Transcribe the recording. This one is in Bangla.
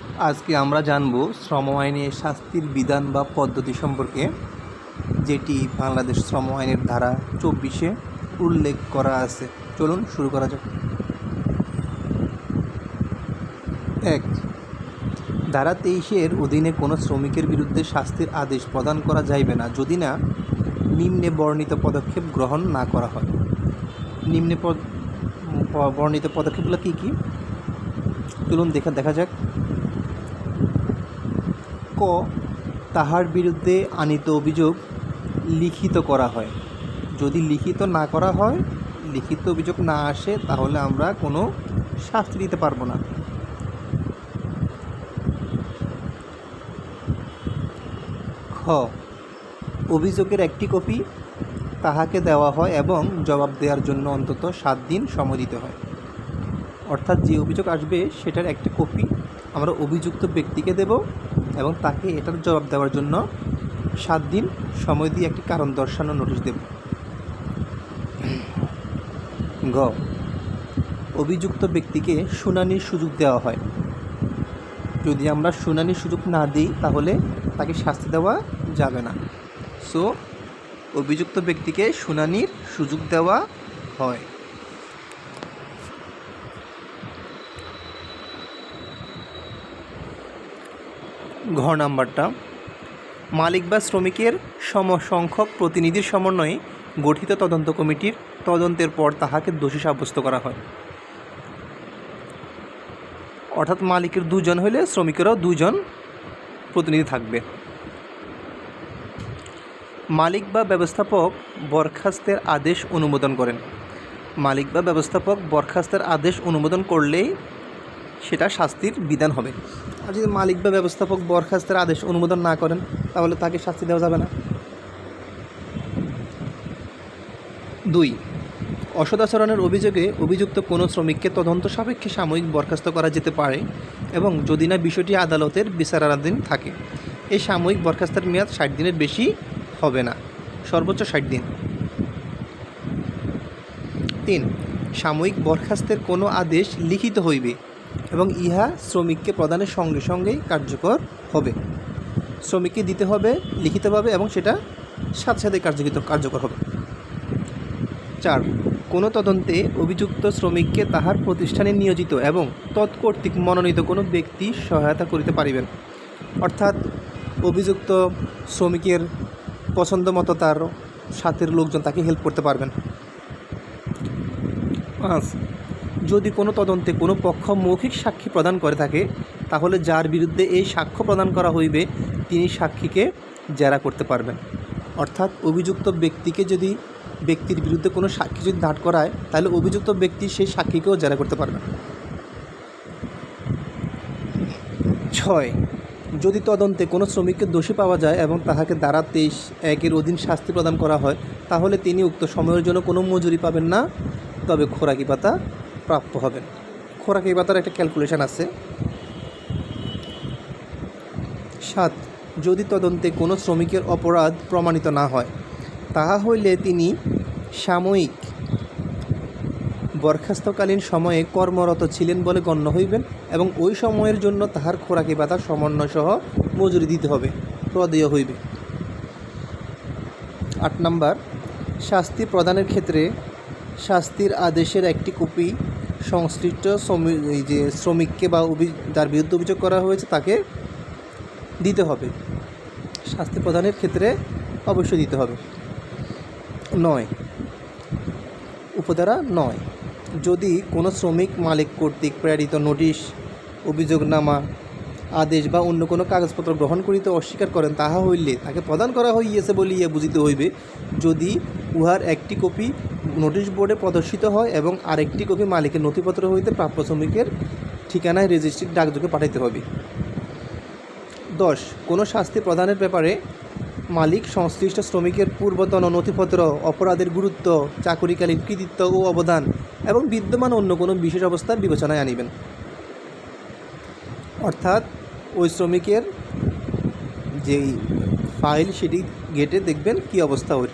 আজকে আমরা জানব শ্রম আইনে শাস্তির বিধান বা পদ্ধতি সম্পর্কে, যেটি বাংলাদেশ শ্রম আইনের ধারা চব্বিশে উল্লেখ করা আছে। চলুন শুরু করা যাক। এক, ধারা তেইশের অধীনে কোনো শ্রমিকের বিরুদ্ধে শাস্তির আদেশ প্রদান করা যাইবে না যদি না নিম্নে বর্ণিত পদক্ষেপ গ্রহণ না করা হয়। নিম্নে বর্ণিত পদক্ষেপগুলো কী কী? চলুন দেখা দেখা যাক। ক তাহার বিরুদ্ধে আনিত অভিযোগ লিখিত করা হয়। যদি লিখিত না করা হয়, লিখিত অভিযোগ না আসে, তাহলে আমরা কোনো শাস্তি দিতে পারব না। খ, অভিযোগের একটি কপি তাহাকে দেওয়া হয় এবং জবাব দেওয়ার জন্য অন্তত সাত দিন সময় দিতে হয়। অর্থাৎ যে অভিযোগ আসবে, সেটার একটা কপি আমরা অভিযুক্ত ব্যক্তিকে দেব এবং তাকে এটার জবাব দেওয়ার জন্য সাত দিন সময় দিয়ে একটি কারণ দর্শানোর নোটিশ দেব। গ অভিযুক্ত ব্যক্তিকে শুনানির সুযোগ দেওয়া হয়। যদি আমরা শুনানির সুযোগ না দিই, তাহলে তাকে শাস্তি দেওয়া যাবে না। সো, অভিযুক্ত ব্যক্তিকে শুনানির সুযোগ দেওয়া হয়। ঘ নাম্বারটা। মালিক বা শ্রমিকের সমসংখ্যক প্রতিনিধির সমন্বয়ে গঠিত তদন্ত কমিটির তদন্তের পর তাহাকে দোষী সাব্যস্ত করা হয়। অর্থাৎ মালিকের দুজন হলে শ্রমিকেরও দুজন প্রতিনিধি থাকবে। মালিক বা ব্যবস্থাপক বরখাস্তের আদেশ অনুমোদন করেন। মালিক বা ব্যবস্থাপক বরখাস্তের আদেশ অনুমোদন করলেই সেটা শাস্তির বিধান হবে। আর যদি মালিক বা ব্যবস্থাপক বরখাস্তের আদেশ অনুমোদন না করেন, তাহলে তাকে শাস্তি দেওয়া যাবে না। দুই অসদাচরণের অভিযোগে অভিযুক্ত কোনো শ্রমিককে তদন্ত সাপেক্ষে সাময়িক বরখাস্ত করা যেতে পারে এবং যদি না, বিষয়টি আদালতের বিচারাধীন থাকে। এই সাময়িক বরখাস্তের মেয়াদ ষাট দিনের বেশি হবে না, সর্বোচ্চ ষাট দিন। তিন, সাময়িক বরখাস্তের কোনো আদেশ লিখিত হইবে এবং ইহা শ্রমিককে প্রদানের সঙ্গে সঙ্গেই কার্যকর হবে। শ্রমিককে দিতে হবে লিখিতভাবে এবং সেটা সাথে সাথে কার্যকৃত, কার্যকর হবে। চার, কোনো তদন্তে অভিযুক্ত শ্রমিককে তাহার প্রতিষ্ঠানে নিয়োজিত এবং তৎকর্তৃক মনোনীত কোনো ব্যক্তি সহায়তা করিতে পারিবেন। অর্থাৎ অভিযুক্ত শ্রমিকের পছন্দ মতো তার সাথের লোকজন তাকে হেল্প করতে পারবেন। পাঁচ যদি কোনো তদন্তে কোনো পক্ষ মৌখিক সাক্ষী প্রদান করে থাকে, তাহলে যার বিরুদ্ধে এই সাক্ষ্য প্রদান করা হইবে, তিনি সাক্ষীকে জেরা করতে পারবেন। অর্থাৎ অভিযুক্ত ব্যক্তিকে যদি ব্যক্তির বিরুদ্ধে কোনো সাক্ষী যদি দাঁড় করায়, তাহলে অভিযুক্ত ব্যক্তি সেই সাক্ষীকেও জেরা করতে পারবেন ছয়, যদি তদন্তে কোনো শ্রমিককে দোষী পাওয়া যায় এবং তাহাকে দ্বারা তেইশ একের অধীন শাস্তি প্রদান করা হয়, তাহলে তিনি উক্ত সময়ের জন্য কোনো মজুরি পাবেন না। তবে খোরাকি পাতা প্রাপ্য হবেন খোরাকি পাতার একটা ক্যালকুলেশন আছে। সাত, যদি তদন্তে কোনো শ্রমিকের অপরাধ প্রমাণিত না হয় তাহা হইলে তিনি সাময়িক বরখাস্তকালীন সময়ে কর্মরত ছিলেন বলে গণ্য হইবেন এবং ওই সময়ের জন্য তাহার খোরাকি ভাতা সমন্বয় সহ মজুরি দিতে হবে, প্রদেয় হইবে। আট নাম্বার, শাস্তি প্রদানের ক্ষেত্রে শাস্তির আদেশের একটি কপি সংশ্লিষ্ট শ্রমিক, এই যে শ্রমিককে বা অভি, যার বিরুদ্ধে অভিযোগ করা হয়েছে তাকে দিতে হবে। শাস্তি প্রদানের ক্ষেত্রে অবশ্যই দিতে হবে। নয়। উপধারা নয়। যদি কোনো শ্রমিক মালিক কর্তৃক প্রেরিত নোটিশ, অভিযোগনামা, আদেশ বা অন্য কোনো কাগজপত্র গ্রহণ করিতে অস্বীকার করেন, তাহা হইলে তাকে প্রদান করা হইয়াছে বলিয়া বুঝিতে হইবে। যদি উহার একটি কপি নোটিশ বোর্ডে প্রদর্শিত হয় এবং আরেকটি কপি মালিকের নথিপত্র হইতে প্রাপ্য শ্রমিকের ঠিকানায় রেজিস্ট্রির ডাকযোগে পাঠাইতে হবে। দশ, কোনো শাস্তি প্রদানের ব্যাপারে মালিক সংশ্লিষ্ট শ্রমিকের পূর্বতন নথিপত্র, অপরাধের গুরুত্ব, চাকুরিকালীন কৃতিত্ব ও অবদান এবং বিদ্যমান অন্য কোনো বিশেষ অবস্থার বিবেচনায় আনিবেন। অর্থাৎ ওই শ্রমিকের যেই ফাইল সেটি ঘেটে দেখবেন কী অবস্থা ওর।